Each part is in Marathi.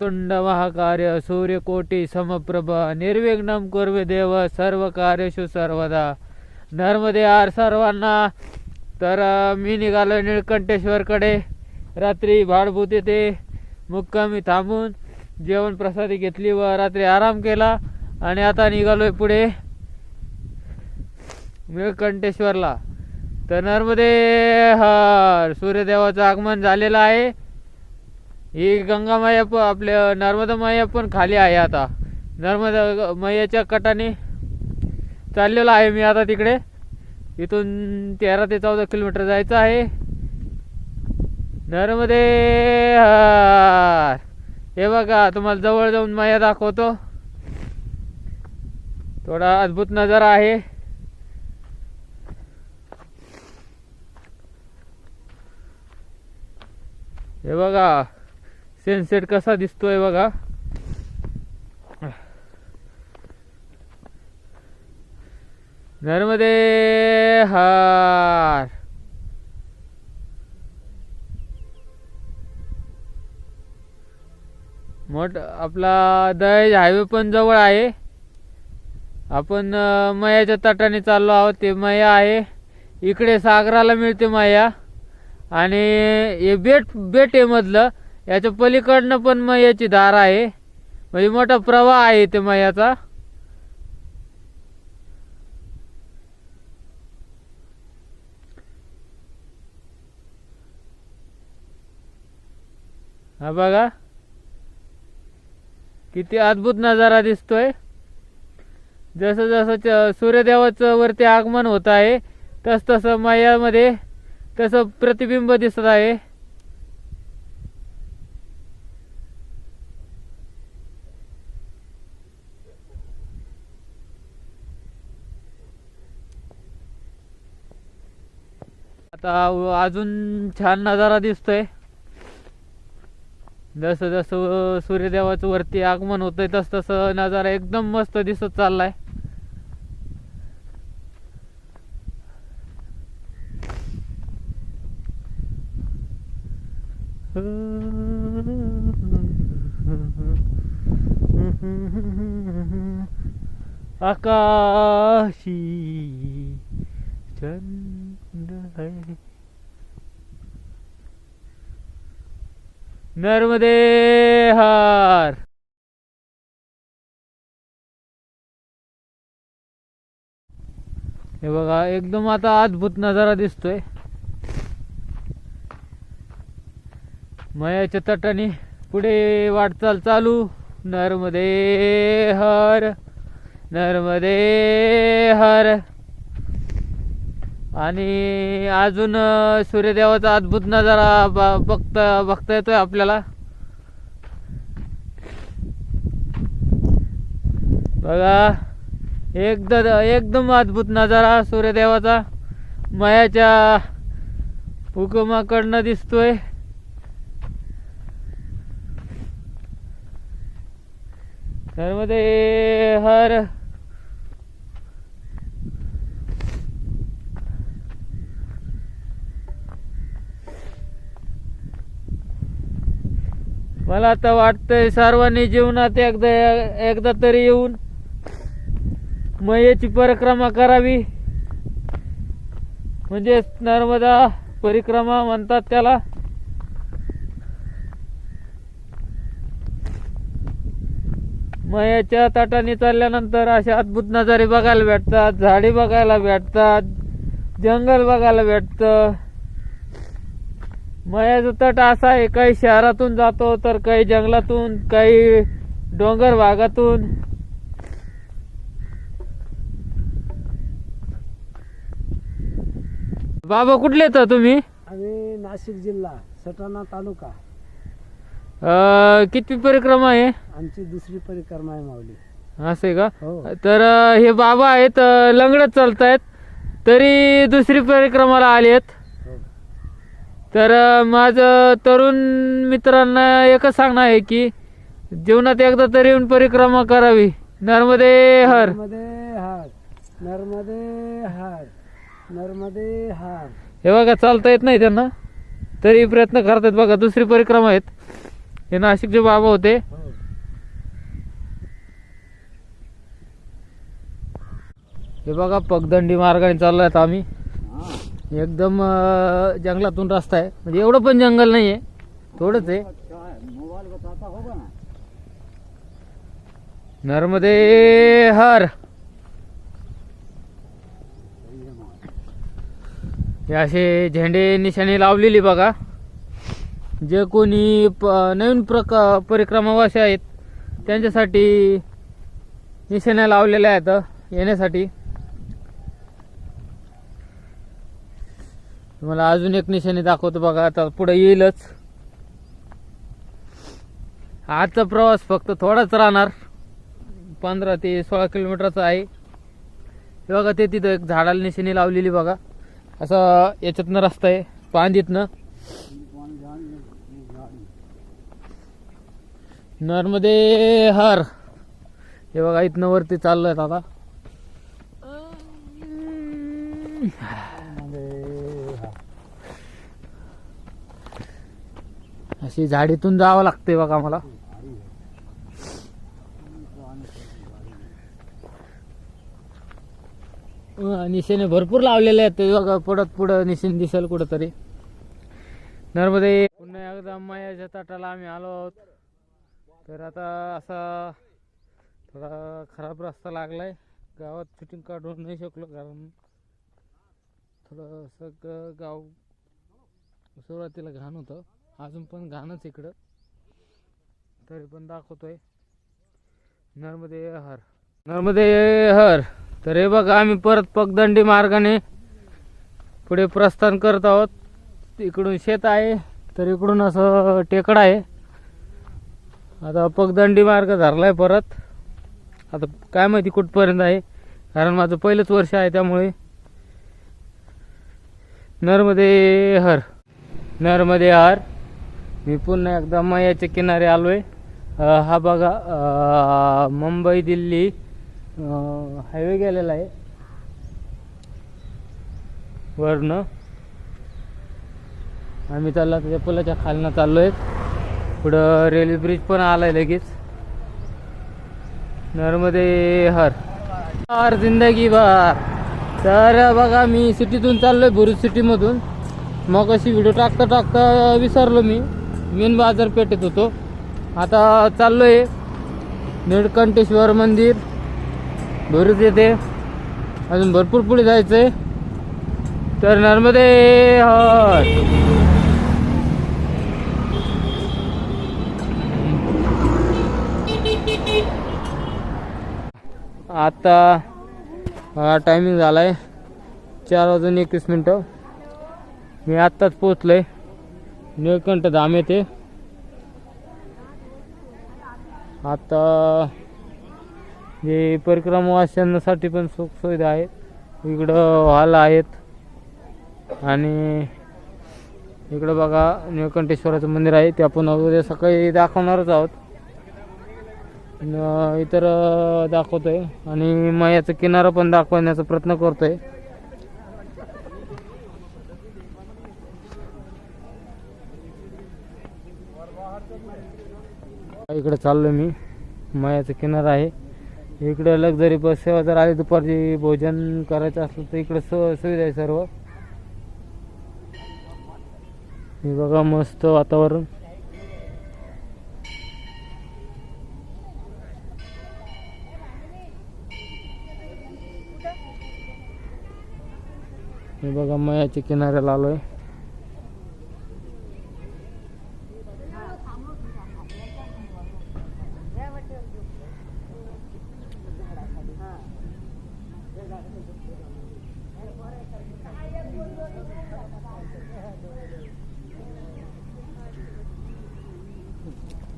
तुंड महाकार्य सूर्यकोटी समप्रभ निर्विघ्नम कुर्वे देव सर्व कार्यशु सर्वदा. नर्मदे आर सर्वांना तर मी निघालो निळकंठेश्वरकडे रात्री भाडभूत येथे मुक्कामी थांबून जेवण प्रसादी घेतली व रात्री आराम केला आणि आता निघालोय पुढे निळकंठेश्वरला. तर नर्मदे हर सूर्यदेवाचं आगमन झालेलं आहे. ही गंगा मैया पण आपल्या नर्मदा मैया पण खाली आहे आता. नर्मदा मैयाच्या कटाने चाललेलो आहे मी आता तिकडे. इथून तेरा ते चौदा किलोमीटर जायचं आहे. नर्मदे हे बघा तुम्हाला जवळ जाऊन मैया दाखवतो. थोडा अद्भुत नजारा आहे. हे बघा सनसेट कसा दिसतोय बघा. नर्मदे हार मोठ आपला दहेज हायवे पण जवळ आहे. आपण मयाच्या तटाने चाललो आहोत. ते मया आहे. इकडे सागराला मिळते मया. आणि हे बेट बेट आहे मधलं. याच्या पलीकडनं पण मयाची धार आहे. म्हणजे मोठा प्रवाह आहे ते मयाचा हा बघा. किती अद्भुत नजारा दिसतोय. जसं जसं च- सूर्यदेवाचं वरती आगमन होत आहे तस तसं मयामध्ये तसं प्रतिबिंब दिसत आहे. आता अजून छान नजारा दिसतोय. जसं जसं सूर्यदेवाचं वरती आगमन होतंय तस तसं नजारा एकदम मस्त दिसत चाललाय. आकाशी चंद नर्मदे हार हे बघा एकदम आता अद्भुत नजारा दिसतोय. मयाच्या तटाने पुढे वाटचाल चालू. नर्मदे हर नर्मदे हर आणि अजून सूर्यदेवाचा अद्भुत नजारा ब- बघता बघता येतोय आपल्याला. बघा एकदम एकदम अद्भुत नजारा सूर्यदेवाचा. मयाच्या हुकमाकडनं दिसतोय. मध्ये हर मला आता वाटतंय सर्वांनी जीवनात एकदा एकदा तरी येऊन मयेची परिक्रमा करावी. म्हणजे नर्मदा परिक्रमा म्हणतात त्याला. मयाच्या ताटाने चालल्यानंतर असे अद्भुत नजारे बघायला भेटतात झाडे बघायला भेटतात जंगल बघायला भेटतं. मयाचा तट असा आहे काही शहरातून जातो तर काही जंगलातून काही डोंगर भागातून. बाबा कुठले तर तुम्ही? आम्ही नाशिक जिल्हा सटाणा तालुका. अं, किती परिक्रमा आहे? आमची दुसरी परिक्रमा आहे माऊली. असं का? हो. तर अं, हे बाबा आहेत अं, लंगडत चालतायत. तरी दुसरी परिक्रमाला आले आहेत तर माझं तरुण मित्रांना एकच सांगणं आहे की जीवनात एकदा तरी येऊन परिक्रमा करावी. नर्मदे हर. नर्मदे हार. नर्मदे हार. नर्मदे हार. हे बघा चालता येत नाही त्यांना. तरी प्रयत्न करतात बघा दुसरी परिक्रमा आहेत. हे नाशिकचे बाबा होते. हे बघा पगदंडी मार्गाने चाललो आहेत आम्ही. एकदम जंगलातून रस्ता आहे. म्हणजे एवढं पण जंगल नाही आहे थोडंच आहे. नर्मदे हर हे असे झेंडे निशाणी लावलेली बघा. जे कोणी प नवीन प्रका परिक्रमावासी आहेत त्यांच्यासाठी निशाण्या लावलेल्या आहेत येण्यासाठी. तुम्हाला अजून एक निशाणी दाखवतो बघा आता पुढे येईलच. आजचा प्रवास फक्त थोडाच राहणार. पंधरा ते सोळा किलोमीटरचा आहे. हे बघा ते तिथं एक झाडाला निशाणी लावलेली बघा. असं याच्यातनं रस्ता आहे पांदीतनं नर्मदे हर. हे बघा इथनं वरती चाललोय आता अशी झाडीतून जावं लागते बघा मला. निशेने भरपूर लावलेले आहेत. ते बघा पुढत पुढं निशेन दिसेल कुठंतरी. नर्मदे पुन्हा एकदा मायाच्या ताटाला आम्ही आलो आहोत. तर आता असा थोडा खराब रस्ता लागलाय. गावात शूटिंग काढू नाही शकलो कारण थोडंसं ग- गाव सुरुवातीला घाण होतं. अजून पण घाणच इकडं. तरी पण दाखवतोय. नर्मदे हर. नर्मदे हर. तर हे बघा आम्ही परत पगदंडी मार्गाने पुढे प्रस्थान करत आहोत. इकडून शेत आहे तर इकडून असं टेकड आहे. आता पगदंडी मार्ग धरलाय परत. आता काय माहिती कुठपर्यंत आहे कारण माझं पहिलंच वर्ष आहे त्यामुळे. नर्मदे हर. नर्मदे हर. मी पुन्हा एकदा मयाच्या किनारे आलोय. आहे हा बघा मुंबई दिल्ली हायवे गेलेला आहे. वरनं. आम्ही चाललो त्या पुलाच्या खालनं चाललोय. पुढं रेल्वे ब्रिज पण आलाय लगेच. नर्मदे हर. हर जिंदगी भर. तर बघा मी सिटीतून चाललोय बुरुज सिटीमधून मग अशी व्हिडिओ टाकता टाकता विसरलो मी. मेन बाजारपेठेत होतो. आता चाललोय निळकंठेश्वर मंदिर. भरूच येते. अजून भरपूर पुढे जायचंय. तर नर्मदे हर आता हा टायमिंग झाला आहे चार वाजून एकवीस मिनटं. मी आत्ताच पोचलो आहे निळकंठ धाम येते आता जे परिक्रमवाशांसाठी पण सुखसुविधा आहेत. इकडं हॉल आहेत. आणि इकडं बघा निळकंठेश्वराचं मंदिर आहे. ते आपण उद्या सकाळी दाखवणारच आहोत. इतर दाखवतो दाखवतोय. आणि मयाचा किनारा पण दाखवण्याचा प्रयत्न करतोय. इकडे चाललो मी. मयाचा किनारा आहे. इकडे लक्झरी बस सेवा जर आली दुपारची भोजन करायचं असलं तर इकडे सुविधा आहे सर्व. हे बघा मस्त वातावरण. हे बघा मयाच्या किनाऱ्याला आलोय.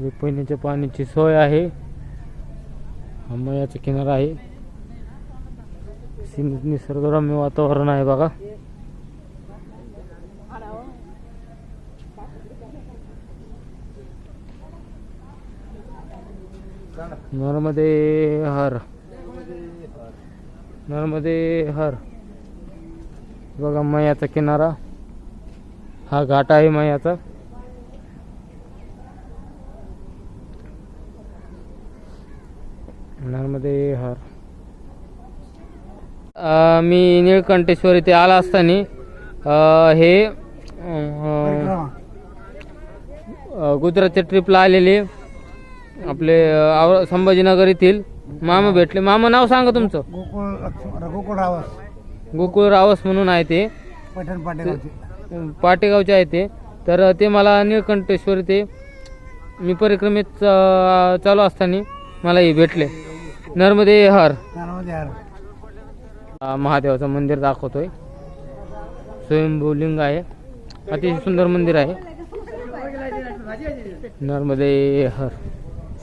पिण्याच्या पाण्याची सोय आहे. हा किनारा आहे. सिन- निसर्गरम्य वातावरण आहे बघा. नर्मदे हर. नर्मदे हर. बघा मयाचा किनारा. हा घाट आहे मयाचा नर्मदे हर. मी निळकंठेश्वर इथे आला असताना हे गुजरातच्या ट्रिपला आलेले आपले संभाजीनगर येथील मामा भेटले. मामा नाव सांगा तुमचं. गोकुळ रावस. गोकुळ रावस म्हणून आहे ते. पैठण पाटेगावचे. पाटेगावचे आहे ते. तर ते मला निळकंठेश्वर ते मी परिक्रमेत चालू असताना मला हे भेटले. नर्मदे हर. नर्मदे हार. अ, महादेवाचं मंदिर दाखवतोय. स्वयंभू लिंग आहे. अतिशय सुंदर मंदिर आहे. नर्मदे हर.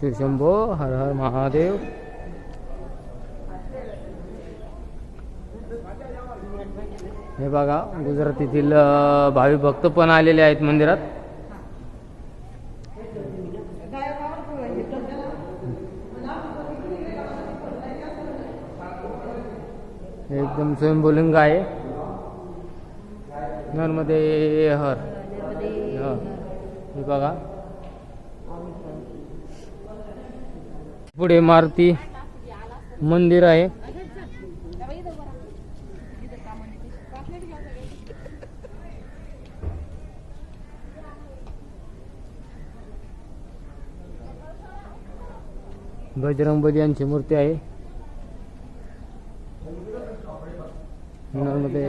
शिवशंभो हर हर महादेव. हे बघा गुजरातीतील भावी भक्त पण आलेले आहेत मंदिरात. एकदम स्वयंभूलिंग आहे नर्मदे हर. हे बघा. पुढे मारुती मंदिर आहे. बजरंगबली यांची मूर्ती आहे. नर्मदे.